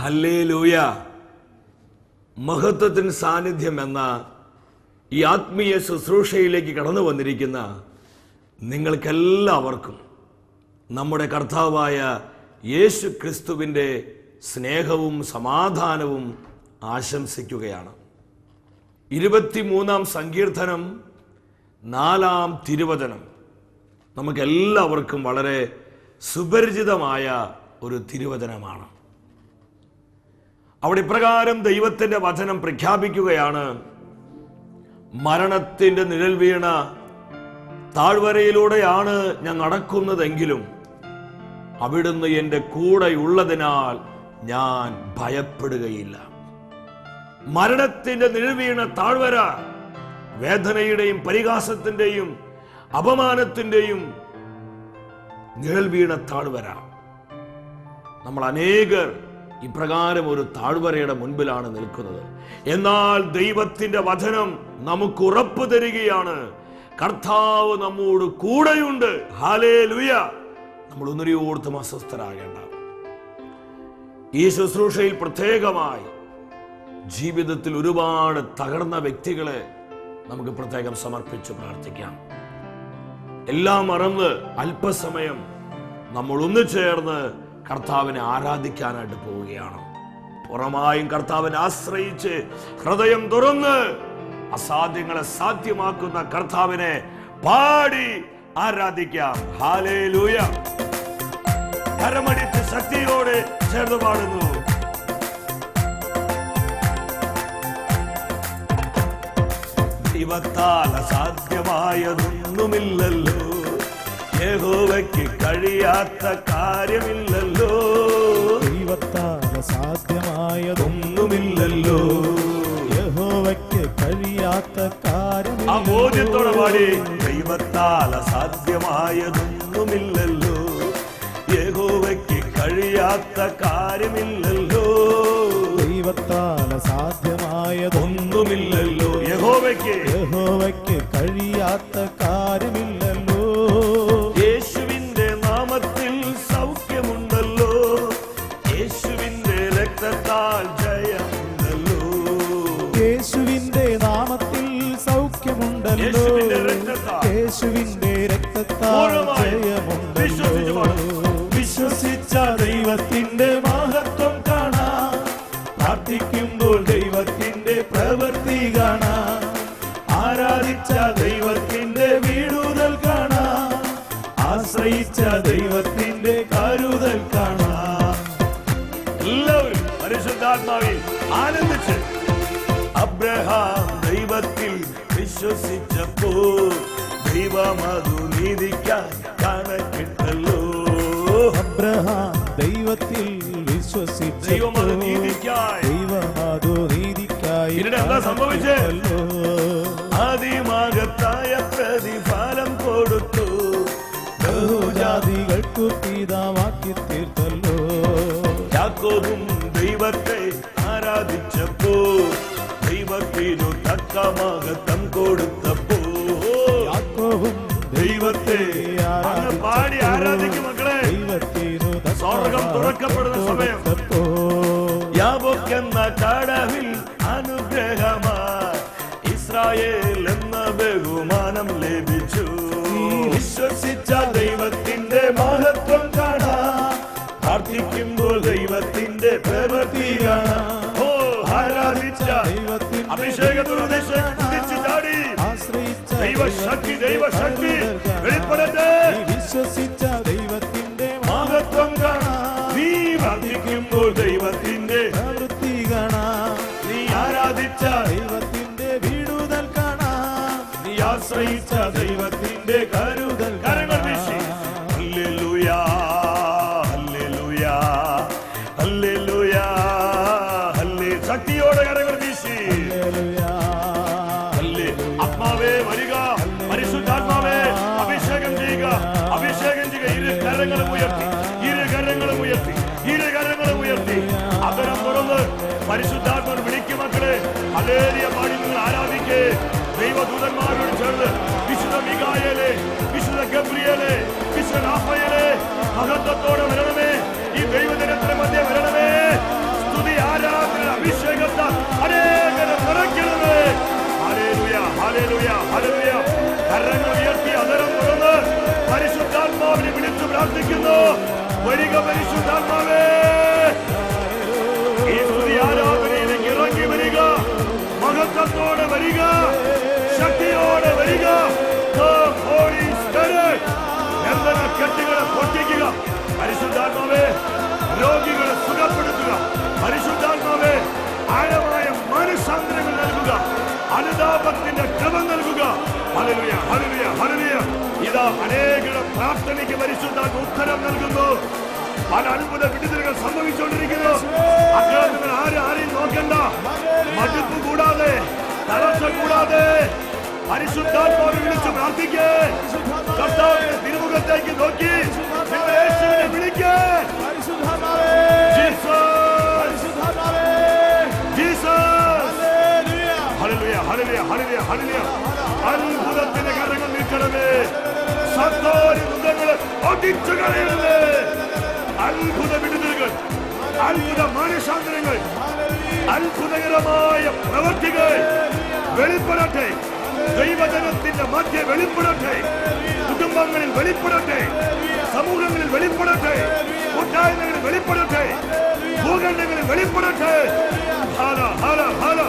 Hallelujah. മഹത്വത്തിന് സാന്നിധ്യം എന്ന ഈ ആത്മീയ ശുശ്രൂഷയിലേക്ക് കടന്നു വന്നിരിക്കുന്ന നിങ്ങൾക്കെല്ലാവർക്കും നമ്മുടെ കർത്താവായ യേശു ക്രിസ്തുവിന്റെ സ്നേഹവും സമാധാനവും ആശംസിക്കുകയാണ്. ഇരുപത്തിമൂന്നാം സങ്കീർത്തനം നാലാം തിരുവചനം. നമുക്കെല്ലാവർക്കും വളരെ സുപരിചിതമായ ഒരു തിരുവചനമാണ്. അവിടെ ഇപ്രകാരം ദൈവത്തിന്റെ വചനം പ്രഖ്യാപിക്കുകയാണ്. മരണത്തിന്റെ നിഴൽ വീണ താഴ്വരയിലൂടെയാണ് ഞാൻ നടക്കുന്നതെങ്കിലും അവിടുന്ന് എന്റെ കൂടെയുള്ളതിനാൽ ഞാൻ ഭയപ്പെടുകയില്ല. മരണത്തിന്റെ നിഴൽ വീണ താഴ്വര വേദനയുടെയും പരിഹാസത്തിന്റെയും അപമാനത്തിന്റെയും നിഴൽ വീണ താഴ്വര. നമ്മൾ അനേകർ ഇപ്രകാരം ഒരു താഴ്വരയുടെ മുൻപിലാണ് നിൽക്കുന്നത്. എന്നാൽ ദൈവത്തിന്റെ വചനം നമുക്ക് ഉറപ്പ് തരികയാണ്. കർത്താവ് നമ്മോട് കൂടെയുണ്ട്. ഹാലേ ലുയ നമ്മൾ ഒന്നിരിയോർത്തും അസ്വസ്ഥരാകേണ്ട. ഈ ശുശ്രൂഷയിൽ പ്രത്യേകമായി ജീവിതത്തിൽ ഒരുപാട് തകർന്ന വ്യക്തികളെ നമുക്ക് പ്രത്യേകം സമർപ്പിച്ച് പ്രാർത്ഥിക്കാം. എല്ലാം മറന്ന് അല്പസമയം നമ്മൾ ഒന്നു ചേർന്ന് കർത്താവിനെ ആരാധിക്കാനായിട്ട് പോവുകയാണ്. പുറമായും കർത്താവിനെ ആശ്രയിച്ച് ഹൃദയം തുറന്ന് അസാധ്യങ്ങളെ സാധ്യമാക്കുന്ന കർത്താവിനെ പാടി ആരാധിക്കാം. കരമടിച്ച് ശക്തിയോടെ ചേർന്ന് പാടുന്നു. ദൈവത്താൽ അസാധ്യമായതൊന്നുമില്ലല്ലോ. യഹോവയ്ക്ക് കഴിയാത്ത കാര്യമില്ലല്ലോ. ദൈവത്താൽ സാധ്യമായതൊന്നുമില്ലല്ലോ യഹോവയ്ക്ക് കഴിയാത്ത കാര്യം ആ ബോധ്യത്തോടെ പാടി. ദൈവത്താൽ അസാധ്യമായതൊന്നുമില്ലല്ലോ. യഹോവയ്ക്ക് കഴിയാത്ത കാര്യമില്ലല്ലോ. ദൈവത്താൽ സാധ്യമായതൊന്നുമില്ലല്ലോ യഹോവയ്ക്ക് യഹോവയ്ക്ക് കഴിയാത്ത കാര്യമില്ലല്ലോ ദൈവത്തിൽ വിശ്വസിച്ചു നീതിക്കായി ദൈവം അതു നീതിക്കായി എന്താ സംഭവിച്ചേ? കണക്കിട്ടല്ലോ. പ്രതിഫലം കൊടുത്തു ബഹുജാതികൾക്കു പിതാവാക്കി തീർത്തല്ലോ യാക്കോബും ദൈവത്തെ ആരാധിച്ചപ്പോ ദൈവത്തിനു തക്ക തുറക്കപ്പെടുന്ന സമയം. യാബോക്കെന്ന കടവിൽ അനുഗ്രഹമായി ഇസ്രായേൽ എന്ന ബഹുമാനം ലഭിച്ചു. വിശ്വസിച്ച ദൈവത്തിന്റെ മഹത്വം കാണാം. പ്രാർത്ഥിക്കുമ്പോൾ ദൈവത്തിന്റെ പ്രവൃത്തി കാണാം. ഓ ആരാധിച്ച ദൈവത്തിന്റെ അഭിഷേകത്തോടെ ചാടി. ആശ്രയിച്ച ദൈവശക്തി, ദൈവശക്തി. വെളിപ്പെടട്ടെ. വിശ്വസിച്ച ദൈവത്തിന്റെ മഹത്വം കാണാം. ദൈവത്തിന്റെ കരുതൽ കരങ്ങൾ വീശി. ഹല്ലേലൂയാ ഹല്ലേലൂയാ ഹല്ലേലൂയാ ഹല്ലേ ശക്തിയോടെ കരങ്ങൾ വീശി. ഹല്ലേ ആത്മാവേ വരിക പരിശുദ്ധാത്മാവേ അഭിഷേകം ചെയ്യുക അഭിഷേകം ചെയ്യുക. ഇരു കരങ്ങളും ഉയർത്തി ഇരു കരങ്ങളും ഉയർത്തി ഇരു കരങ്ങളും ഉയർത്തി. അകരം തുറന്ന് പരിശുദ്ധാത്മ വിളിക്കും മക്കളെ. അലേറിയ പാടി നിങ്ങൾ ആരാധിക്കേ. യേശുവിലേക്ക് ദൈവദൂതന്മാരോട് ചേർന്ന് വിശുദ്ധ മികായലെ വിശുദ്ധ ഗബ്രിയലെ വിശുദ്ധ രാഫയലെ മഹത്വത്തോടെ വരണമേ. ഈ ദൈവദിനത്തിന് മധ്യ വരണമേ. സ്തുതി ആരാധന അഭിഷേകത്ത അനേകനെ നിറയ്ക്കണമേ. ഹാലേലുയ ഹാലേലുയ ഹാലേലുയ കരങ്ങൾ ഉയർത്തി അതരം തുറന്ന് പരിശുദ്ധാത്മാവിനെ വിളിച്ചു പ്രാർത്ഥിക്കുന്നു. വരിക പരിശുദ്ധാത്മാവേ. ഈ സ്തുതി ആരാധന മഹത്വത്തോടെ വരിക. ശക്തിയോടെ വരിക. ബന്ധന കെട്ടുകളെ പൊട്ടിക്കുക. പരിശുദ്ധാത്മാവേ രോഗികളെ സുഖപ്പെടുത്തുക. പരിശുദ്ധാത്മാവേ ആഴമായ മനസാന്തരങ്ങൾ നൽകുക. അനുതാപത്തിന്റെ ക്രമ നൽകുക. ഹല്ലേലൂയ ഹല്ലേലൂയ ഹല്ലേലൂയ. ഇതാ അനേകരുടെ പ്രാർത്ഥനയ്ക്ക് പരിശുദ്ധാത്മ ഉത്തരം നൽകുന്നു. പല അത്ഭുത വിടുതലുകൾ സംഭവിച്ചുകൊണ്ടിരിക്കുന്നു. അപ്പോൾ നിങ്ങൾ ആരും ആരെയും നോക്കണ്ട. മടുപ്പ് കൂടാതെ തളർച്ച കൂടാതെ പരിശുദ്ധാത്മാവിനെ വിളിച്ച് പ്രാർത്ഥിക്കേ. കർത്താവിന്റെ തിരുമുഖത്തേക്ക് നോക്കി. നിങ്ങൾ യേശുവിനെ വിളിക്കേ. അത്ഭുതത്തിന്റെ കരങ്ങൾ നിൽക്കണമേ സത്തോരി മുഖങ്ങളെ ഒട്ടിച്ചു കളയണമേ അത്ഭുത വിടുതലുകൾ അത്ഭുത മാനസാന്തരങ്ങൾ അത്ഭുതകരമായ പ്രവർത്തികൾ വെളിപ്പെടട്ടെ. ദൈവജനത്തിന്റെ മധ്യ വെളിപ്പെടട്ടെ. കുടുംബങ്ങളിൽ വെളിപ്പെടട്ടെ. സമൂഹങ്ങളിൽ വെളിപ്പെടട്ടെ. കൂട്ടായ്മകളിൽ വെളിപ്പെടട്ടെ. ഭൂഖണ്ഡങ്ങളിൽ വെളിപ്പെടട്ടെ. ഹാല ഹാല ഹാല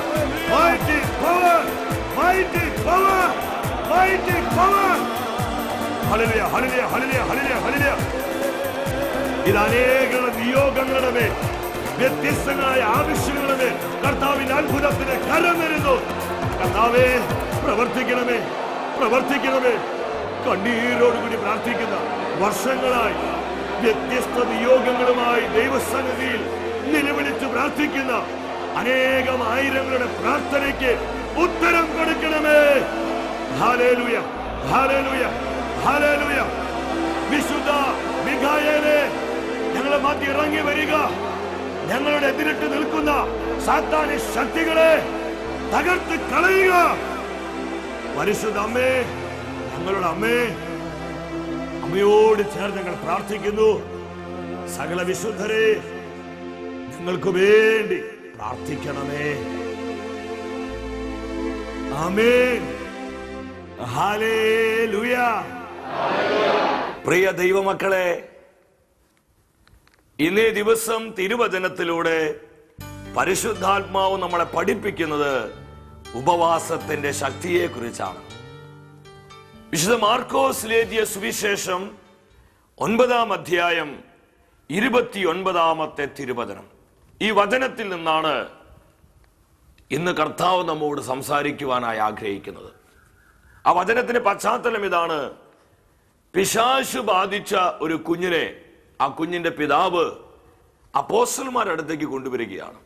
mighty power mighty power mighty power. ഹല്ലേലൂയ ഹല്ലേലൂയ ഹല്ലേലൂയ ഹല്ലേലൂയ ഹല്ലേലൂയ ഇത് അനേക നിയോഗങ്ങളുടെ മേൽ വ്യത്യസ്തങ്ങളായ ആവശ്യങ്ങളുടെ മേൽ കർത്താവിന്റെ അത്ഭുതത്തിന് കരം വരുന്നു. കർത്താവേ പ്രവർത്തിക്കണമേ പ്രവർത്തിക്കണമേ. കണ്ണീരോടുകൂടി പ്രാർത്ഥിക്കുന്ന വർഷങ്ങളായി വ്യത്യസ്ത നിയോഗങ്ങളുമായി ദൈവസന്നിധിയിൽ നിലവിളിച്ച് പ്രാർത്ഥിക്കുന്ന അനേകം ആയിരങ്ങളുടെ പ്രാർത്ഥനയ്ക്ക് ഉത്തരം കൊടുക്കണമേ. ഹാലേലുയ ഹാലേലുയ ഹാലേലുയ വിശുദ്ധ മിഖായേലെ ഞങ്ങളെ മാറ്റി ഇറങ്ങി വരിക. ഞങ്ങളുടെ എതിരിട്ട് നിൽക്കുന്ന സാത്താനി ശക്തികളെ തകർത്ത് കളയുക. പരിശുദ്ധ അമ്മേ ഞങ്ങളുടെ അമ്മേ അമ്മയോട് ചേർന്ന് ഞങ്ങൾ പ്രാർത്ഥിക്കുന്നു. സകല വിശുദ്ധരെ ഞങ്ങൾക്ക് വേണ്ടി പ്രാർത്ഥിക്കണമേ. ആമേൻ. ലുയാ പ്രിയ ദൈവമക്കളെ ഇന്നേ ദിവസം തിരുവചനത്തിലൂടെ പരിശുദ്ധാത്മാവ് നമ്മളെ പഠിപ്പിക്കുന്നത് ഉപവാസത്തിന്റെ ശക്തിയെ കുറിച്ചാണ് വിശുദ്ധ മാർക്കോസ് ലേതിയ സുവിശേഷം ഒൻപതാം അധ്യായം ഇരുപത്തിയൊൻപതാമത്തെ തിരുവചനം. ഈ വചനത്തിൽ നിന്നാണ് ഇന്ന് കർത്താവ് നമ്മോട് സംസാരിക്കുവാനായി ആഗ്രഹിക്കുന്നത്. ആ വചനത്തിന്റെ പശ്ചാത്തലം ഇതാണ്. പിശാശു ബാധിച്ച ഒരു കുഞ്ഞിനെ ആ കുഞ്ഞിന്റെ പിതാവ് അപ്പോസ്റ്റൽമാരുടെ അടുത്തേക്ക് കൊണ്ടുവരികയാണ്.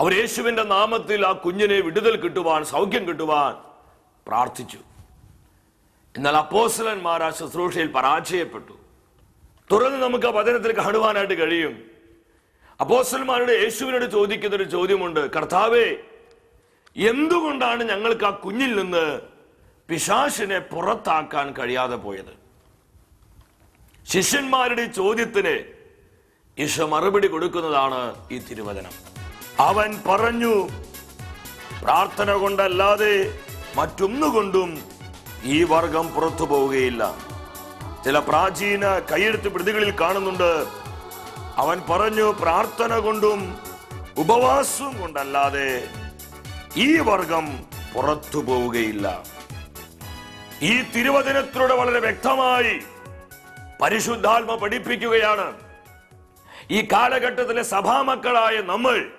അവർ യേശുവിന്റെ നാമത്തിൽ ആ കുഞ്ഞിനെ വിടുതൽ കിട്ടുവാൻ സൗഖ്യം കിട്ടുവാൻ പ്രാർത്ഥിച്ചു. എന്നാൽ അപ്പോസ്റ്റലന്മാർ ആ ശുശ്രൂഷയിൽ പരാജയപ്പെട്ടു. തുടർന്ന് നമുക്ക് ആ വചനത്തിൽ കാണുവാനായിട്ട് കഴിയും. അപ്പോസ്റ്റലന്മാരുടെ യേശുവിനോട് ചോദിക്കുന്ന ഒരു ചോദ്യമുണ്ട്. കർത്താവേ എന്തുകൊണ്ടാണ് ഞങ്ങൾക്ക് ആ കുഞ്ഞിൽ നിന്ന് പിശാശിനെ പുറത്താക്കാൻ കഴിയാതെ പോയത്? ശിഷ്യന്മാരുടെ ചോദ്യത്തിന് ഈശോ മറുപടി കൊടുക്കുന്നതാണ് ഈ തിരുവചനം. അവൻ പറഞ്ഞു പ്രാർത്ഥന കൊണ്ടല്ലാതെ മറ്റൊന്നുകൊണ്ടും ഈ വർഗം പുറത്തു പോവുകയില്ല. ചില പ്രാചീന കൈയെഴുത്ത് പ്രതികളിൽ കാണുന്നുണ്ട് അവൻ പറഞ്ഞു പ്രാർത്ഥന കൊണ്ടും ഉപവാസവും കൊണ്ടല്ലാതെ ഈ വർഗം പുറത്തു പോവുകയില്ല. ഈ തിരുവചനത്തിലൂടെ വളരെ വ്യക്തമായി പരിശുദ്ധാത്മ പഠിപ്പിക്കുകയാണ്. ഈ കാലഘട്ടത്തിലെ സഭാമക്കളായ നമ്മൾ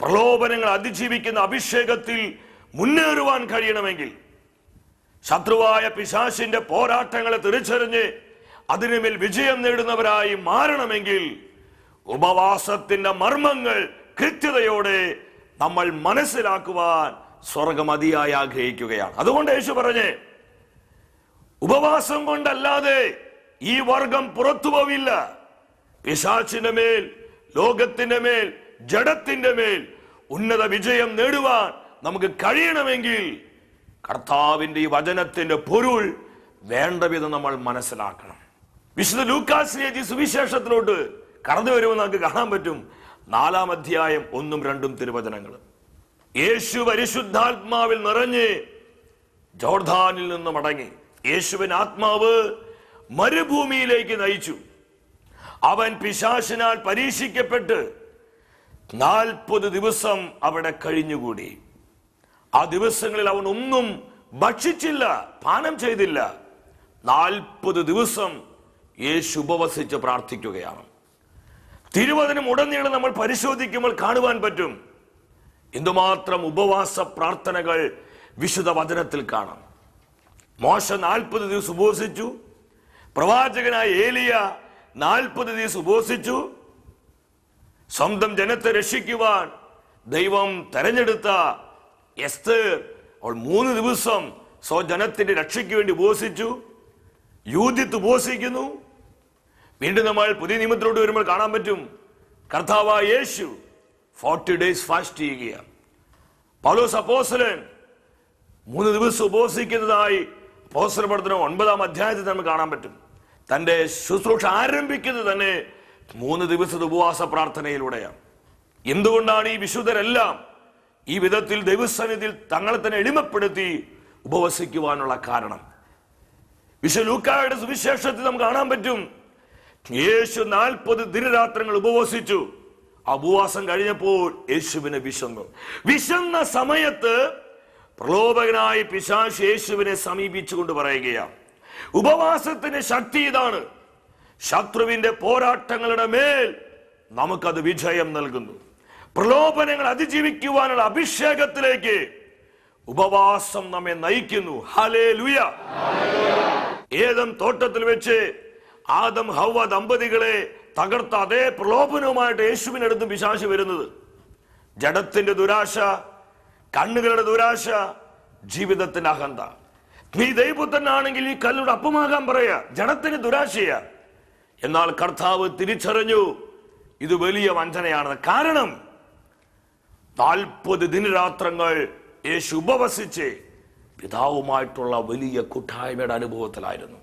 പ്രലോഭനങ്ങൾ അതിജീവിക്കുന്ന അഭിഷേകത്തിൽ മുന്നേറുവാൻ കഴിയണമെങ്കിൽ ശത്രുവായ പിശാശിന്റെ പോരാട്ടങ്ങളെ തിരിച്ചറിഞ്ഞ് അതിനുമേൽ വിജയം നേടുന്നവരായി മാറണമെങ്കിൽ ഉപവാസത്തിന്റെ മർമ്മങ്ങൾ കൃത്യതയോടെ നമ്മൾ മനസ്സിലാക്കുവാൻ സ്വർഗം അതിയായി ആഗ്രഹിക്കുകയാണ്. അതുകൊണ്ട് യേശു പറഞ്ഞേ ഉപവാസം കൊണ്ടല്ലാതെ ഈ വർഗം പുറത്തു പോവില്ല. പിശാച്ചിന്റെ മേൽ ലോകത്തിന്റെ മേൽ ജഡത്തിന്റെ മേൽ ഉന്നത വിജയം നേടുവാൻ നമുക്ക് കഴിയണമെങ്കിൽ കർത്താവിന്റെ ഈ വചനത്തിന്റെ പൊരുൾ വേണ്ട വിധം നമ്മൾ മനസ്സിലാക്കണം. വിശുദ്ധ ലൂക്കാസ് സുവിശേഷത്തിലോട്ട് കടന്നു വരുമ്പോൾ നമുക്ക് കാണാൻ പറ്റും. നാലാം അധ്യായം ഒന്നും രണ്ടും തിരുവചനങ്ങൾ. യേശു പരിശുദ്ധാത്മാവിൽ നിറഞ്ഞ് ജോർദാനിൽ നിന്ന് മടങ്ങി. യേശുവിൻ ആത്മാവ് മരുഭൂമിയിലേക്ക് നയിച്ചു. അവൻ പിശാശിനാൽ പരീക്ഷിക്കപ്പെട്ട് നാൽപ്പത് ദിവസം അവിടെ കഴിഞ്ഞുകൂടി. ആ ദിവസങ്ങളിൽ അവൻ ഒന്നും ഭക്ഷിച്ചില്ല പാനം ചെയ്തില്ല. നാൽപ്പത് ദിവസം യേശു ഉപവസിച്ച് പ്രാർത്ഥിക്കുകയാണ്. തിരുവതിനും ഉടനീളം നമ്മൾ പരിശോധിക്കുമ്പോൾ കാണുവാൻ പറ്റും. എന്തുമാത്രം ഉപവാസ പ്രാർത്ഥനകൾ വിശുദ്ധ വചനത്തിൽ കാണാം. മോശ നാൽപ്പത് ദിവസം ഉപവസിച്ചു. പ്രവാചകനായ ഏലിയ നാൽപ്പത് ദിവസം ഉപവസിച്ചു. സ്വന്തം ജനത്തെ രക്ഷിക്കുവാൻ ദൈവം തെരഞ്ഞെടുത്ത എസ്തർ അവൾ മൂന്ന് ദിവസം സ്വജനത്തിന്റെ രക്ഷയ്ക്ക് വേണ്ടി ഉപവസിച്ചു. യൂതിത്ത് ഉപസിക്കുന്നു വീണ്ടും നമ്മൾ പുതിയ നിയമത്തിലോട്ട് വരുമ്പോൾ കാണാൻ പറ്റും. കർത്താവായ യേശു ഫോർട്ടി ഡേയ്സ് ഫാസ്റ്റ് ചെയ്യുകയാണ്. പൗലോസ് സപ്പോസലൻ മൂന്ന് ദിവസം ഉപവസിക്കുന്നതായി പോസ്റ്റർ പഠനം ഒൻപതാം അധ്യായത്തിൽ നമുക്ക് കാണാൻ പറ്റും. തന്റെ ശുശ്രൂഷ ആരംഭിക്കുന്നത് തന്നെ മൂന്ന് ദിവസത്തെ ഉപവാസ പ്രാർത്ഥനയിലൂടെയാണ്. എന്തുകൊണ്ടാണ് ഈ വിശുദ്ധരെല്ലാം ഈ വിധത്തിൽ ദൈവസന്നിധിയിൽ തങ്ങളെ തന്നെ എളിമപ്പെടുത്തി ഉപവസിക്കുവാനുള്ള കാരണം? വിശു ലൂക്കായുടെ സുവിശേഷത്തിൽ നമുക്ക് കാണാൻ പറ്റും. യേശു നാൽപ്പത് ദിനരാത്രങ്ങൾ ഉപവസിച്ചു. ഉപവാസം കഴിഞ്ഞപ്പോൾ യേശുവിനെ വിശന്നു. വിശന്ന സമയത്ത് പ്രലോഭകനായി പിശാശ് യേശുവിനെ സമീപിച്ചുകൊണ്ട് പറയുകയാണ്. ഉപവാസത്തിന് ശക്തി ഇതാണ്. ശത്രുവിന്റെ പോരാട്ടങ്ങളുടെ മേൽ നമുക്കത് വിജയം നൽകുന്നു. പ്രലോഭനങ്ങൾ അതിജീവിക്കുവാനുള്ള അഭിഷേകത്തിലേക്ക് ഉപവാസം നമ്മെ നയിക്കുന്നു. ഹലേ ലുയ ഏതം തോട്ടത്തിൽ വെച്ച് ആദം ഹൗവ ദമ്പതികളെ തകർത്ത അതേ പ്രലോഭനവുമായിട്ട് യേശുവിനടുത്ത് പിശാശ് വരുന്നത്. ജഡത്തിന്റെ ദുരാശ കണ്ണുകളുടെ ദുരാശ ജീവിതത്തിന്റെ അഹന്ത. നീ ദൈവത്തന്നാണെങ്കിൽ ഈ കല്ലുടെ അപ്പമാകാൻ പറയാ. ജനത്തിന് ദുരാശയ. എന്നാൽ കർത്താവ് തിരിച്ചറിഞ്ഞു ഇത് വലിയ വഞ്ചനയാണ്. കാരണം നാൽപ്പത് ദിനരാത്രങ്ങൾ യേശു ഉപവസിച്ച് പിതാവുമായിട്ടുള്ള വലിയ കൂട്ടായ്മയുടെ അനുഭവത്തിലായിരുന്നു.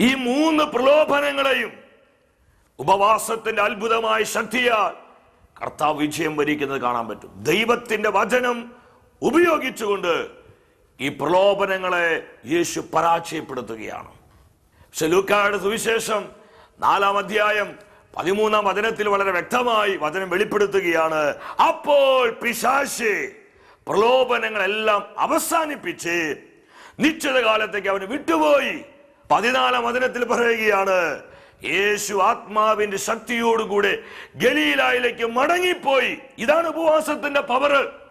ഈ മൂന്ന് പ്രലോഭനങ്ങളെയും ഉപവാസത്തിന്റെ അത്ഭുതമായ ശക്തിയാൽ കർത്താവ് വിജയം വരിക്കുന്നത് കാണാൻ പറ്റും. ദൈവത്തിന്റെ വചനം ഉപയോഗിച്ചുകൊണ്ട് ഈ പ്രലോഭനങ്ങളെ യേശു പരാജയപ്പെടുത്തുകയാണ്. ലൂക്കായുടെ സുവിശേഷം നാലാം അധ്യായം പതിമൂന്നാം വചനത്തിൽ വളരെ വ്യക്തമായി വചനം വെളിപ്പെടുത്തുകയാണ്. അപ്പോൾ പിശാശ് പ്രലോഭനങ്ങളെല്ലാം അവസാനിപ്പിച്ച് നിശ്ചിത കാലത്തേക്ക് അവന് വിട്ടുപോയി. പതിനാലാം വചനത്തിൽ പറയുകയാണ് യേശു ആത്മാവിന്റെ ശക്തിയോടുകൂടെ ഗലീലായിലേക്ക് മടങ്ങിപ്പോയി. ഇതാണ് ഉപവാസത്തിന്റെ പവറ്.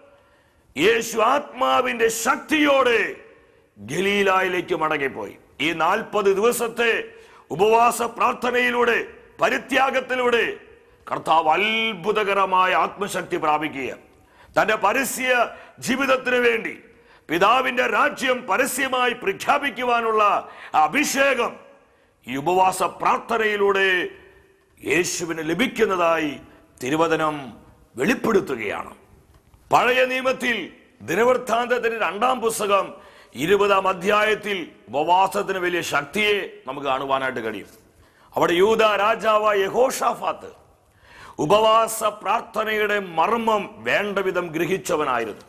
യേശു ആത്മാവിന്റെ ശക്തിയോടെ ഗലീലായിലേക്ക് മടങ്ങിപ്പോയി. ഈ നാൽപ്പത് ദിവസത്തെ ഉപവാസ പ്രാർത്ഥനയിലൂടെ പരിത്യാഗത്തിലൂടെ കർത്താവ് അത്ഭുതകരമായ ആത്മശക്തി പ്രാപിക്കുക തന്റെ പരസ്യ ജീവിതത്തിന് വേണ്ടി പിതാവിന്റെ രാജ്യം പരസ്യമായി പ്രഖ്യാപിക്കുവാനുള്ള അഭിഷേകം ഈ ഉപവാസ പ്രാർത്ഥനയിലൂടെ യേശുവിന് ലഭിക്കുന്നതായി തിരുവചനം വെളിപ്പെടുത്തുകയാണ്. പഴയ നിയമത്തിൽ ദിനവൃത്താന്തത്തിന്റെ രണ്ടാം പുസ്തകം ഇരുപതാം അധ്യായത്തിൽ ഉപവാസത്തിന് വലിയ ശക്തിയെ നമുക്ക് കാണുവാനായിട്ട് കഴിയും. അവിടെ യൂത രാജാവായ യഹോഷാഫാത്ത് ഉപവാസ പ്രാർത്ഥനയുടെ മർമ്മം വേണ്ട വിധം ഗ്രഹിച്ചവനായിരുന്നു.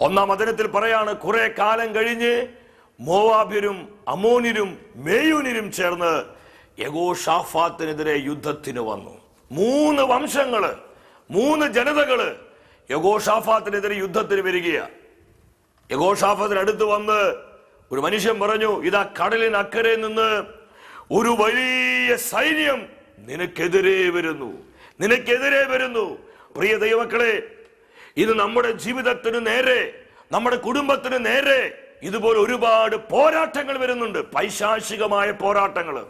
ഒന്നാം വചനത്തിൽ പറയാണ് കുറെ കാലം കഴിഞ്ഞ് മോവാബിരും അമോനിരും മേയൂനിരും ചേർന്ന് യഗോഷാഫാത്തിനെതിരെ യുദ്ധത്തിന് വന്നു. മൂന്ന് വംശങ്ങൾ മൂന്ന് ജനതകൾ യഗോഷാഫാത്തിനെതിരെ യുദ്ധത്തിന് വരികയാണ് യഗോഷാഫത്തിന് അടുത്ത് വന്ന് ഒരു മനുഷ്യൻ പറഞ്ഞു ഇതാ കടലിന് അക്കരെ നിന്ന് ഒരു വലിയ സൈന്യം നിനക്കെതിരെ വരുന്നു. നിനക്കെതിരെ വരുന്നു. പ്രിയ ദൈവക്കളെ ഇത് നമ്മുടെ ജീവിതത്തിന് നേരെ നമ്മുടെ കുടുംബത്തിന് നേരെ ഇതുപോലെ ഒരുപാട് പോരാട്ടങ്ങൾ വരുന്നുണ്ട്. പൈശാചികമായ പോരാട്ടങ്ങൾ.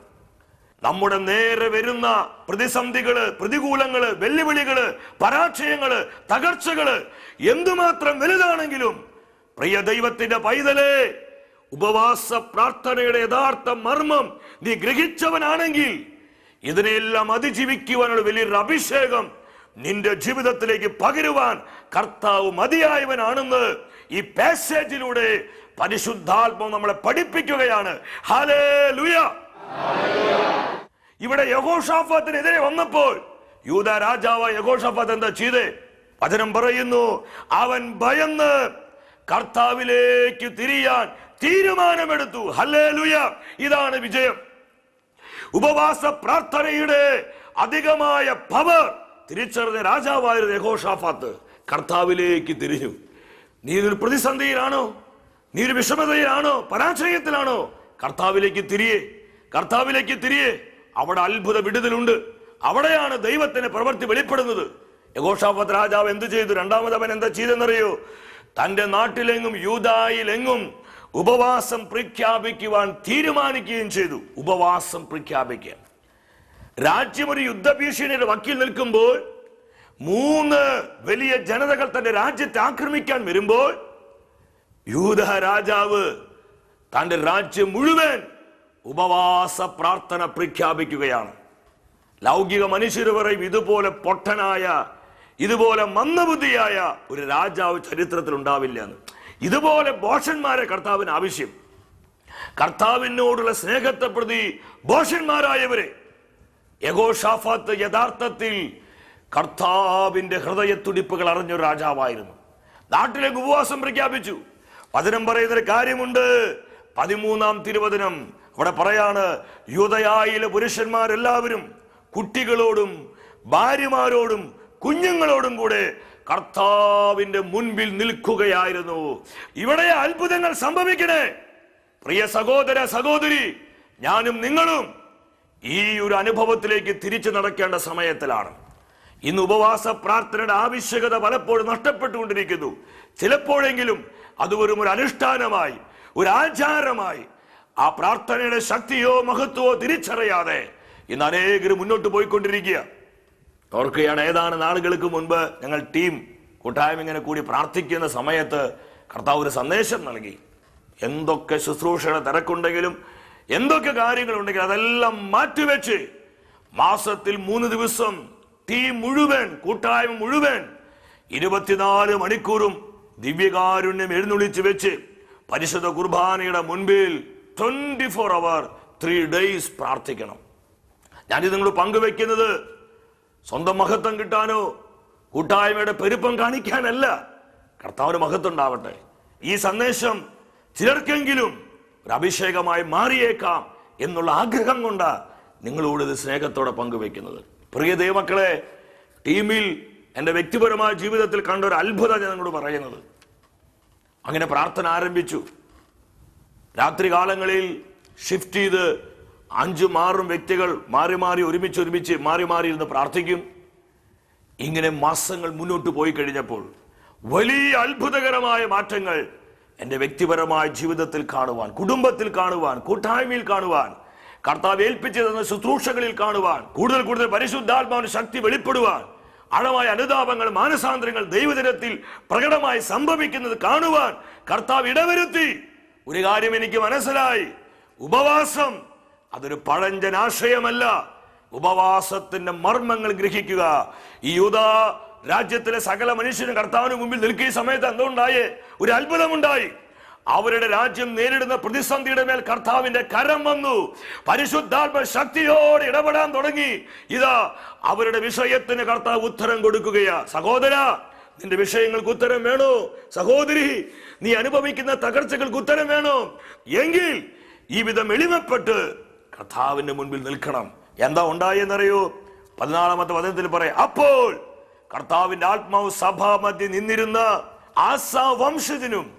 നമ്മുടെ നേരെ വരുന്ന പ്രതിസന്ധികൾ പ്രതികൂലങ്ങൾ വെല്ലുവിളികൾ പരാജയങ്ങൾ തകർച്ചകൾ എന്തുമാത്രം വലുതാണെങ്കിലും പ്രിയ ദൈവത്തിന്റെ പൈതലേ ഉപവാസ പ്രാർത്ഥനയുടെ യഥാർത്ഥ മർമ്മം നീ ഗ്രഹിച്ചവനാണെങ്കിൽ ഇതിനെല്ലാം അതിജീവിക്കുവാനുള്ള വലിയൊരു അഭിഷേകം നിന്റെ ജീവിതത്തിലേക്ക് പകരുവാൻ കർത്താവ് മതിയായവനാണെന്ന് ഈ പാസേജിലൂടെ പരിശുദ്ധാത്മാവ് നമ്മളെ പഠിപ്പിക്കുകയാണ്. ഹലേ ഇവിടെ യഹോഷാഫത്തിനെതിരെ വന്നപ്പോൾ യൂത രാജാവ് യഹോഷാഫത്ത് എന്താ ചെയ്തേ? വചനം പറയുന്നു അവൻ ഭയന്ന് കർത്താവിലേക്ക് തിരിയാൻ തീരുമാനമെടുത്തു. ഹല്ലേ ലുയ ഇതാണ് വിജയം. ഉപവാസ പ്രാർത്ഥനയുടെ അധികമായ പവർ തിരിച്ചറിഞ്ഞ രാജാവായിരുന്നു യഹോഷാഫാത്ത്. കർത്താവിലേക്ക് തിരിഞ്ഞു. നീ ഒരു പ്രതിസന്ധിയിലാണോ? നീ ഒരു വിഷമതയിലാണോ? പരാജയത്തിലാണോ? കർത്താവിലേക്ക് തിരിയെ. കർത്താവിലേക്ക് തിരിയെ. അവിടെ അത്ഭുത വിടുതലുണ്ട്. അവിടെയാണ് ദൈവത്തിന്റെ പ്രവൃത്തി വെളിപ്പെടുന്നത്. യഘോഷാപത് രാജാവ് എന്ത് ചെയ്തു? രണ്ടാമത് അവൻ എന്താ ചെയ്തെന്നറിയോ തന്റെ നാട്ടിലെങ്ങും യൂതായിലെങ്ങും ഉപവാസം പ്രഖ്യാപിക്കുവാൻ തീരുമാനിക്കുകയും ചെയ്തു. ഉപവാസം പ്രഖ്യാപിക്കുക രാജ്യം ഒരു യുദ്ധഭീഷണിയുടെ വക്കിൽ നിൽക്കുമ്പോൾ മൂന്ന് വലിയ ജനതകൾ തന്റെ രാജ്യത്തെ ആക്രമിക്കാൻ വരുമ്പോൾ യൂത രാജാവ് തന്റെ രാജ്യം മുഴുവൻ ഉപവാസ പ്രാർത്ഥന പ്രഖ്യാപിക്കുകയാണ്. ലൗകിക മനുഷ്യർ പറയും ഇതുപോലെ പൊട്ടനായ ഇതുപോലെ മന്ദബുദ്ധിയായ ഒരു രാജാവ് ചരിത്രത്തിൽ ഉണ്ടാവില്ല എന്ന്. ഇതുപോലെ ബോഷന്മാരെ കർത്താവിന് ആവശ്യം. കർത്താവിനോടുള്ള സ്നേഹത്തെ പ്രതി ബോഷന്മാരായവരെ. യഗോഷാഫാത്ത് യഥാർത്ഥത്തിൽ കർത്താവിന്റെ ഹൃദയത്തുടിപ്പുകൾ അറിഞ്ഞൊരു രാജാവായിരുന്നു. നാട്ടിലേക്ക് ഉപവാസം പ്രഖ്യാപിച്ചു. വചനം പറയുന്നൊരു കാര്യമുണ്ട്. പതിമൂന്നാം തിരുവചനം അവിടെ പറയാണ് യൂതയായിലെ പുരുഷന്മാരെല്ലാവരും കുട്ടികളോടും ഭാര്യമാരോടും കുഞ്ഞുങ്ങളോടും കൂടെ കർത്താവിന്റെ മുൻപിൽ നിൽക്കുകയായിരുന്നു. ഇവിടെ അത്ഭുതങ്ങൾ സംഭവിക്കണേ. പ്രിയ സഹോദര സഹോദരി ഞാനും നിങ്ങളും ഈ ഒരു അനുഭവത്തിലേക്ക് തിരിച്ചു നടക്കേണ്ട സമയത്തിലാണ്. ഇന്ന് ഉപവാസ പ്രാർത്ഥനയുടെ ആവശ്യകത പലപ്പോഴും നഷ്ടപ്പെട്ടുകൊണ്ടിരിക്കുന്നു. ചിലപ്പോഴെങ്കിലും അത് വെറും ഒരു അനുഷ്ഠാനമായി ഒരു ആചാരമായി ആ പ്രാർത്ഥനയുടെ ശക്തിയോ മഹത്വമോ തിരിച്ചറിയാതെ ഇന്ന് അനേകർ മുന്നോട്ട് പോയിക്കൊണ്ടിരിക്കുക. ഓർക്കുകയാണ് ഏതാണ് നാളുകൾക്ക് മുൻപ് ഞങ്ങൾ ടീം കൂട്ടായ്മ ഇങ്ങനെ കൂടി പ്രാർത്ഥിക്കുന്ന സമയത്ത് കർത്താവ് ഒരു സന്ദേശം നൽകി. എന്തൊക്കെ ശുശ്രൂഷയുടെ തിരക്കുണ്ടെങ്കിലും എന്തൊക്കെ കാര്യങ്ങളുണ്ടെങ്കിലും അതെല്ലാം മാറ്റിവെച്ച് മാസത്തിൽ മൂന്ന് ദിവസം ടീം മുഴുവൻ കൂട്ടായ്മ മുഴുവൻ ഇരുപത്തിനാല് മണിക്കൂറും ദിവ്യകാരുണ്യം എഴുന്നള്ളിച്ച് വെച്ച് പരിശുദ്ധ കുർബാനയുടെ മുൻപിൽ twenty four hour three days പ്രാർത്ഥിക്കണം. ഞാനിത് നിങ്ങൾ പങ്കുവെക്കുന്നത് സ്വന്തം മഹത്വം കിട്ടാനോ കൂട്ടായ്മയുടെ പെരുപ്പം കാണിക്കാനല്ല. കർത്താവിന് മഹത്വം ഉണ്ടാവട്ടെ ഈ സന്ദേശം ചിലർക്കെങ്കിലും ഒരു അഭിഷേകമായി മാറിയേക്കാം എന്നുള്ള ആഗ്രഹം കൊണ്ട് നിങ്ങളോട് ഇത് സ്നേഹത്തോടെ പങ്കുവെക്കുന്നത്. പ്രിയ ദൈവമക്കളെ ടീമിൽ എന്റെ വ്യക്തിപരമായ ജീവിതത്തിൽ കണ്ട ഒരു അത്ഭുതം ഞാൻ നിങ്ങളോട് പറയുന്നത്. അങ്ങനെ പ്രാർത്ഥന ആരംഭിച്ചു. രാത്രി കാലങ്ങളിൽ ഷിഫ്റ്റ് ചെയ്ത് അഞ്ചും ആറും വ്യക്തികൾ മാറി മാറി ഒരുമിച്ച് ഒരുമിച്ച് മാറി മാറി ഇരുന്ന് പ്രാർത്ഥിക്കും. ഇങ്ങനെ മാസങ്ങൾ മുന്നോട്ട് പോയി കഴിഞ്ഞപ്പോൾ വലിയ അത്ഭുതകരമായ മാറ്റങ്ങൾ എന്റെ വ്യക്തിപരമായ ജീവിതത്തിൽ കാണുവാൻ കുടുംബത്തിൽ കാണുവാൻ കൂട്ടായ്മയിൽ കാണുവാൻ കർത്താവ് ഏൽപ്പിച്ചു തന്ന ശുശ്രൂഷകളിൽ കാണുവാൻ കൂടുതൽ കൂടുതൽ പരിശുദ്ധാത്മാവിന് ശക്തി വെളിപ്പെടുവാൻ ആഴമായ അനുതാപങ്ങൾ മാനസാന്തരങ്ങൾ ദൈവദിനത്തിൽ പ്രകടമായി സംഭവിക്കുന്നത് കാണുവാൻ കർത്താവ് ഇടവരുത്തി. ഒരു കാര്യം എനിക്ക് മനസ്സിലായി. ഉപവാസം അതൊരു പഴഞ്ചൻ ആശയമല്ല ഉപവാസത്തിന്റെ മർമ്മങ്ങൾ ഗ്രഹിക്കുക. ഈ യൂത രാജ്യത്തിലെ സകല മനുഷ്യനും കർത്താവിന് മുമ്പിൽ നിൽക്കിയ സമയത്ത് എന്തുണ്ടായേ? ഒരു അത്ഭുതമുണ്ടായി. അവരുടെ രാജ്യം നേരിടുന്ന പ്രതിസന്ധിയുടെ മേൽ കർത്താവിന്റെ കരം വന്നു. പരിശുദ്ധാത്മ ശക്തിയോട് ഇടപെടാൻ തുടങ്ങി. ഇതാ അവരുടെ വിഷയത്തിന് കർത്താവ് ഉത്തരം കൊടുക്കുകയാ. സഹോദര നിന്റെ വിഷയങ്ങൾക്ക് ഉത്തരം വേണോ? സഹോദരി നീ അനുഭവിക്കുന്ന തകർച്ചകൾക്ക് ഉത്തരം വേണോ? എങ്കിൽ ഈ വിധം എളിമപ്പെട്ട് കർത്താവിന്റെ മുൻപിൽ നിൽക്കണം. എന്താ ഉണ്ടായെന്നറിയോ? പതിനാലാമത്തെ വചനത്തിൽ പറയാം അപ്പോൾ കർത്താവിന്റെ ആത്മാവ് സഭാമധ്യ നിന്നിരുന്ന ആസാ വംശജനും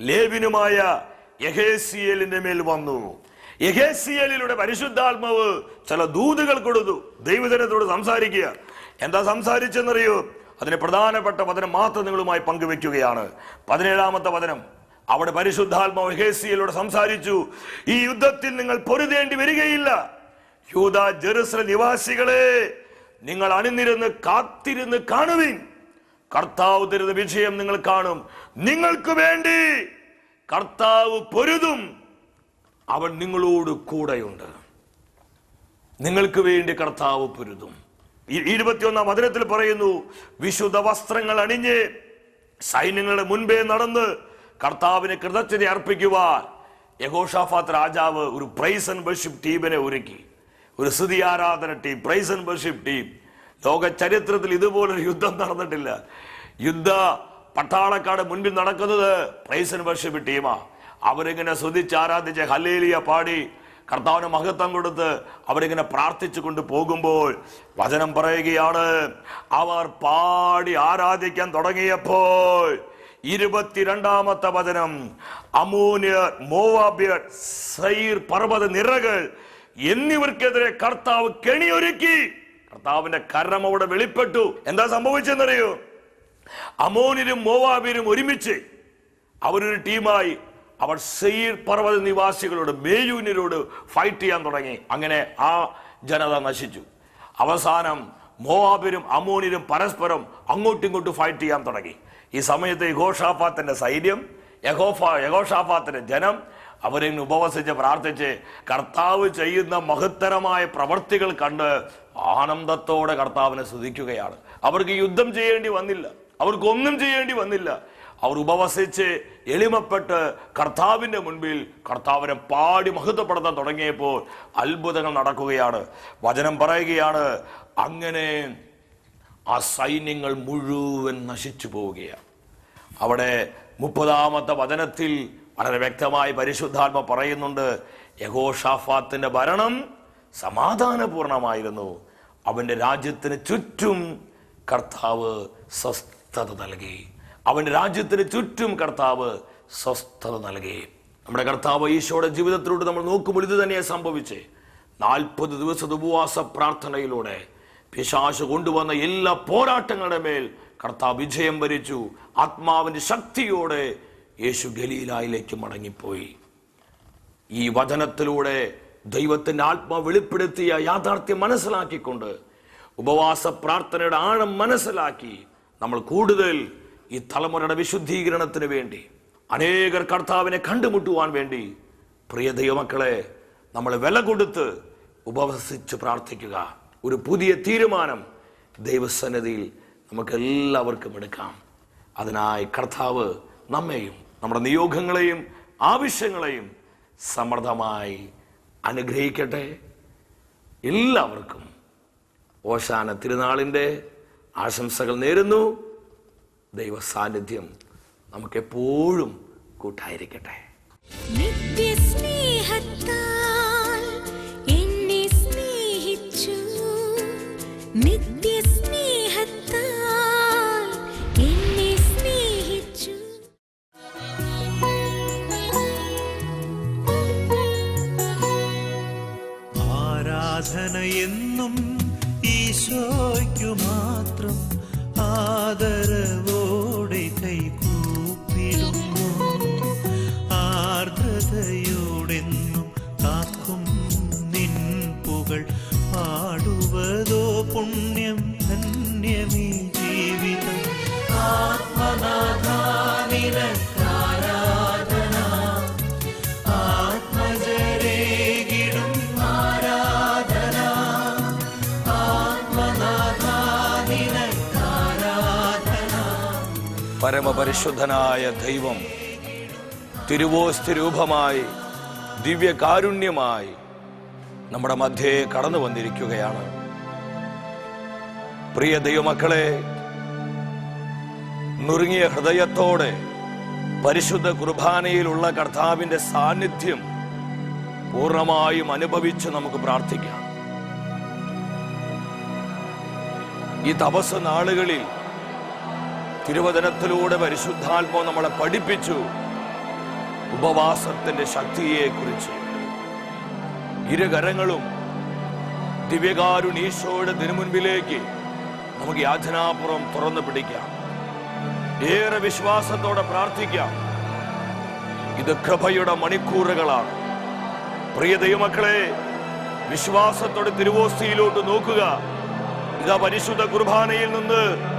ലേവിനുമായ യഹേസിയലിന്റെ മേൽ വന്നു. യഹേസിയലിലൂടെ പരിശുദ്ധാത്മാവ് ചില ദൂതുകൾ കൊടുത്തു. ദൈവജനത്തോട് സംസാരിക്കുക. എന്താ സംസാരിച്ചെന്നറിയോ? അതിന് പ്രധാനപ്പെട്ട വചനം മാത്രം നിങ്ങളുമായി പങ്കുവെക്കുകയാണ്. പതിനേഴാമത്തെ വചനം. അവിടെ പരിശുദ്ധാത്മാവ് ഹേസിയിലൂടെ സംസാരിച്ചു ഈ യുദ്ധത്തിൽ നിങ്ങൾ പൊരുതേണ്ടി വരികയില്ല. യൂത ജെറുസല നിവാസികളെ നിങ്ങൾ അണിനിരുന്ന് കാത്തിരുന്ന് കാണുവിൻ. കർത്താവ് തരുന്ന വിജയം നിങ്ങൾ കാണും. നിങ്ങൾക്ക് വേണ്ടി കർത്താവ് പൊരുതും. അവൻ നിങ്ങളോട് കൂടെയുണ്ട്. നിങ്ങൾക്ക് വേണ്ടി കർത്താവ് പൊരുതും. ഇരുപത്തിയൊന്നാം വചനത്തിൽ പറയുന്നു വിശുദ്ധ വസ്ത്രങ്ങൾ അണിഞ്ഞ് സൈന്യങ്ങളുടെ മുൻപേ നടന്ന് കർത്താവിന് കൃതജ്ഞത അർപ്പിക്കുവാൻ യഹോഷാഫാത്ത് രാജാവ് ഒരു പ്രൈസ് ആൻഡ് വർഷിപ്പ് ടീമിനെ ഒരുക്കി. ഒരു സ്തുതി ആരാധന team praise and worship team ലോക ചരിത്രത്തിൽ ഇതുപോലൊരു യുദ്ധം നടന്നിട്ടില്ല. യുദ്ധ പട്ടാളക്കാട് മുൻപിൽ നടക്കുന്നത് പ്രൈസ് ആൻഡ് വർഷിപ്പ് ടീമാ അവരിങ്ങനെ സ്തുതിച്ച് ആരാധിച്ച് ഹലേലിയ പാടി കർത്താവിന് മഹത്വം കൊടുത്ത് അവരിങ്ങനെ പ്രാർത്ഥിച്ചു കൊണ്ട് പോകുമ്പോൾ വചനം പറയുകയാണ് അവർ പാടി ആരാധിക്കാൻ തുടങ്ങിയപ്പോൾ ഇരുപത്തിരണ്ടാമത്തെ വചനം അമൂന്യർ മോവാബിയർ സൈർ പർവത നിറകൾ എന്നിവർക്കെതിരെ കർത്താവ് കെണിയൊരുക്കി. കർത്താവിന്റെ കരണം അവിടെ വെളിപ്പെട്ടു. എന്താ സംഭവിച്ചെന്നറിയോ? അമോനിലും മോവാബിയരും ഒരുമിച്ച് അവരൊരു ടീമായി അവർ സെയ്ർ പർവത നിവാസികളോട് മേയൂനിനോട് ഫൈറ്റ് ചെയ്യാൻ തുടങ്ങി. അങ്ങനെ ആ ജനത നശിച്ചു. അവസാനം മോവാബിനും അമോനിലും പരസ്പരം അങ്ങോട്ടും ഇങ്ങോട്ടും ഫൈറ്റ് ചെയ്യാൻ തുടങ്ങി. ഈ സമയത്ത് യഹോഷാഫാത്തിന്റെ സൈന്യം യഹോഫ യഹോഷാഫാത്തിന്റെ ജനം അവരെ ഉപവസിച്ച് പ്രാർത്ഥിച്ച് കർത്താവ് ചെയ്യുന്ന മഹത്തരമായ പ്രവർത്തികൾ കണ്ട് ആനന്ദത്തോടെ കർത്താവിനെ സ്തുതിക്കുകയാണ്. അവർക്ക് യുദ്ധം ചെയ്യേണ്ടി വന്നില്ല. അവർക്കൊന്നും ചെയ്യേണ്ടി വന്നില്ല. അവർ ഉപവസിച്ച് എളിമപ്പെട്ട് കർത്താവിന്റെ മുൻപിൽ കർത്താവിനെ പാടി മഹത്വപ്പെടുത്താൻ തുടങ്ങിയപ്പോൾ അത്ഭുതങ്ങൾ നടക്കുകയാണ്. വചനം പറയുകയാണ് അങ്ങനെ ആ സൈന്യങ്ങൾ മുഴുവൻ നശിച്ചു പോവുകയാണ്. അവിടെ മുപ്പതാമത്തെ വചനത്തിൽ വളരെ വ്യക്തമായി പരിശുദ്ധാത്മ പറയുന്നുണ്ട് യഹോഷാഫാത്തിന്റെ ഭരണം സമാധാനപൂർണമായിരുന്നു. അവന്റെ രാജ്യത്തിന് ചുറ്റും കർത്താവ് സ്വസ്ഥത നൽകി. അവന്റെ രാജ്യത്തിന് ചുറ്റും കർത്താവ് സ്വസ്ഥത നൽകി. നമ്മുടെ കർത്താവ് ഈശോയുടെ ജീവിതത്തിലൂടെ നമ്മൾ നോക്കുമ്പോൾ ഇത് തന്നെയാണ് സംഭവിച്ചേ. നാൽപ്പത് ദിവസത്തെ ഉപവാസ പ്രാർത്ഥനയിലൂടെ പിശാശ് കൊണ്ടുവന്ന എല്ലാ പോരാട്ടങ്ങളുടെ മേൽ കർത്താവ് വിജയം വരിച്ചു. ആത്മാവിന്റെ ശക്തിയോടെ യേശു ഗലീലായിലേക്ക് മടങ്ങിപ്പോയി. ഈ വചനത്തിലൂടെ ദൈവത്തിന്റെ ആത്മാ വെളിപ്പെടുത്തിയ യാഥാർത്ഥ്യം മനസ്സിലാക്കിക്കൊണ്ട് ഉപവാസ പ്രാർത്ഥനയുടെ ആഴം മനസ്സിലാക്കി നമ്മൾ കൂടുതൽ ഈ തലമുറയുടെ വിശുദ്ധീകരണത്തിന് വേണ്ടി അനേകർ കർത്താവിനെ കണ്ടുമുട്ടുവാൻ വേണ്ടി പ്രിയ ദൈവമക്കളെ നമ്മൾ വില കൊടുത്ത് ഉപവസിച്ച് പ്രാർത്ഥിക്കുക. ഒരു പുതിയ തീരുമാനം ദൈവസന്നിധിയിൽ നമുക്ക് എല്ലാവർക്കും എടുക്കാം. അതിനായി കർത്താവ് നമ്മെയും നമ്മുടെ നിയോഗങ്ങളെയും ആവശ്യങ്ങളെയും സമൃദ്ധമായി അനുഗ്രഹിക്കട്ടെ. എല്ലാവർക്കും ഓശാന തിരുനാളിന്റെ ആശംസകൾ നേരുന്നു. ദൈവ സാന്നിധ്യം നമുക്കെപ്പോഴും കൂട്ടായിരിക്കട്ടെ. നിത്യസ്നേഹത്താൽ എന്നെ സ്നേഹിച്ചു. നിത്യസ്നേഹത്താൽ പരമപരിശുദ്ധനായ ദൈവം തിരുവോസ്തി രൂപമായി ദിവ്യകാരുണ്യമായി നമ്മുടെ മധ്യേ കടന്നു വന്നിരിക്കുകയാണ്. പ്രിയ ദൈവമക്കളെ നുറുങ്ങിയ ഹൃദയത്തോടെ പരിശുദ്ധ കുർബാനയിലുള്ള കർത്താവിന്റെ സാന്നിധ്യം പൂർണമായും അനുഭവിച്ച് നമുക്ക് പ്രാർത്ഥിക്കാം. ഈ തപസ് നാളുകളിൽ തിരുവചനത്തിലൂടെ പരിശുദ്ധാത്മാവ് നമ്മളെ പഠിപ്പിച്ചു. ഉപവാസത്തിന്റെ ശക്തിയെ കുറിച്ച് ഇരുകരങ്ങളും ദിവ്യകാരുണീശോയുടെ തിരുമുൻപിലേക്ക് നമുക്ക് യാചനാപുറം തുറന്നു പിടിക്കാം. ഏറെ വിശ്വാസത്തോടെ പ്രാർത്ഥിക്കാം. ഇത് കൃപയുടെ മണിക്കൂറുകളാണ്. പ്രിയ ദൈവമക്കളെ വിശ്വാസത്തോടെ തിരുവോസ്തിയിലോട്ട് നോക്കുക. ഇതാ പരിശുദ്ധ കുർബാനയിൽ നിന്ന്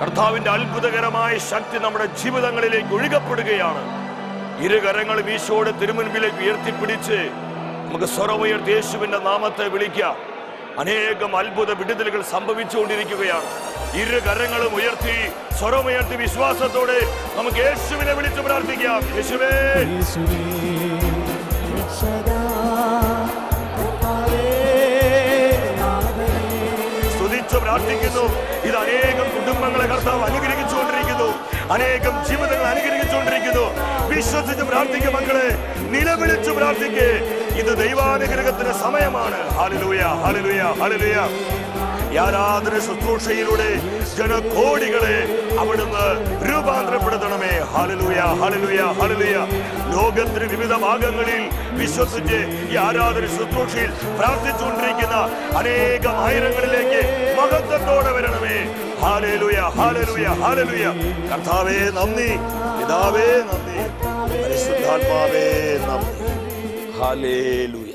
കർത്താവിന്റെ അത്ഭുതകരമായ ശക്തി നമ്മുടെ ജീവിതങ്ങളിലേക്ക് ഒഴുകപ്പെടുകയാണ്. ഇരു കരങ്ങൾ വീശോട് തിരുമുൻപിലേക്ക് ഉയർത്തിപ്പിടിച്ച് നമുക്ക് സ്വരമുയർത്തി യേശുവിന്റെ നാമത്തെ വിളിക്കാം. അനേകം അത്ഭുത വിടുതലുകൾ സംഭവിച്ചുകൊണ്ടിരിക്കുകയാണ്. ഇരു കരങ്ങളും ഉയർത്തി സ്വരമുയർത്തി വിശ്വാസത്തോടെ നമുക്ക് യേശുവിനെ വിളിച്ചു പ്രാർത്ഥിക്കാം. യേശുവേ. പ്രാർത്ഥിക്കുന്നു. ഇത് അനേകം കുടുംബങ്ങളെ കർത്താവ് അനുഗ്രഹിച്ചുകൊണ്ടിരിക്കുന്നു. അനേകം ജീവിതങ്ങൾ അനുഗ്രഹിച്ചുകൊണ്ടിരിക്കുന്നു. വിശ്വസിച്ച് പ്രാർത്ഥിക്കും മക്കളെ. നിലവിളിച്ചു പ്രാർത്ഥിക്കേ. ഇത് ദൈവാനുഗ്രഹത്തിന് സമയമാണ്. ഹാലലൂയ ഹാലലൂയ ഹാലലൂയ ഈ ആരാധന ശുശ്രൂഷയിലൂടെ ജനകോടികളെ അവിടുന്ന് രൂപാന്തരപ്പെടുത്തണമേ. ഹാലലൂയ ഹാലലൂയ ഹാലലൂയ ലോകത്തിന് വിവിധ ഭാഗങ്ങളിൽ വിശ്വസിച്ച് ഈ ആരാധന ശുശ്രൂഷയിൽ പ്രാർത്ഥിച്ചുകൊണ്ടിരിക്കുന്ന അനേകം ആയിരങ്ങളിലേക്ക് മഹത്വത്തോടെ വരണമേ. ഹാലലൂയ ഹാലലുയ ഹാലലുയ കർത്താവേ നന്ദി. പിതാവേ നന്ദി. പരിശുദ്ധാത്മാവേ നന്ദി. ഹാലേലുയ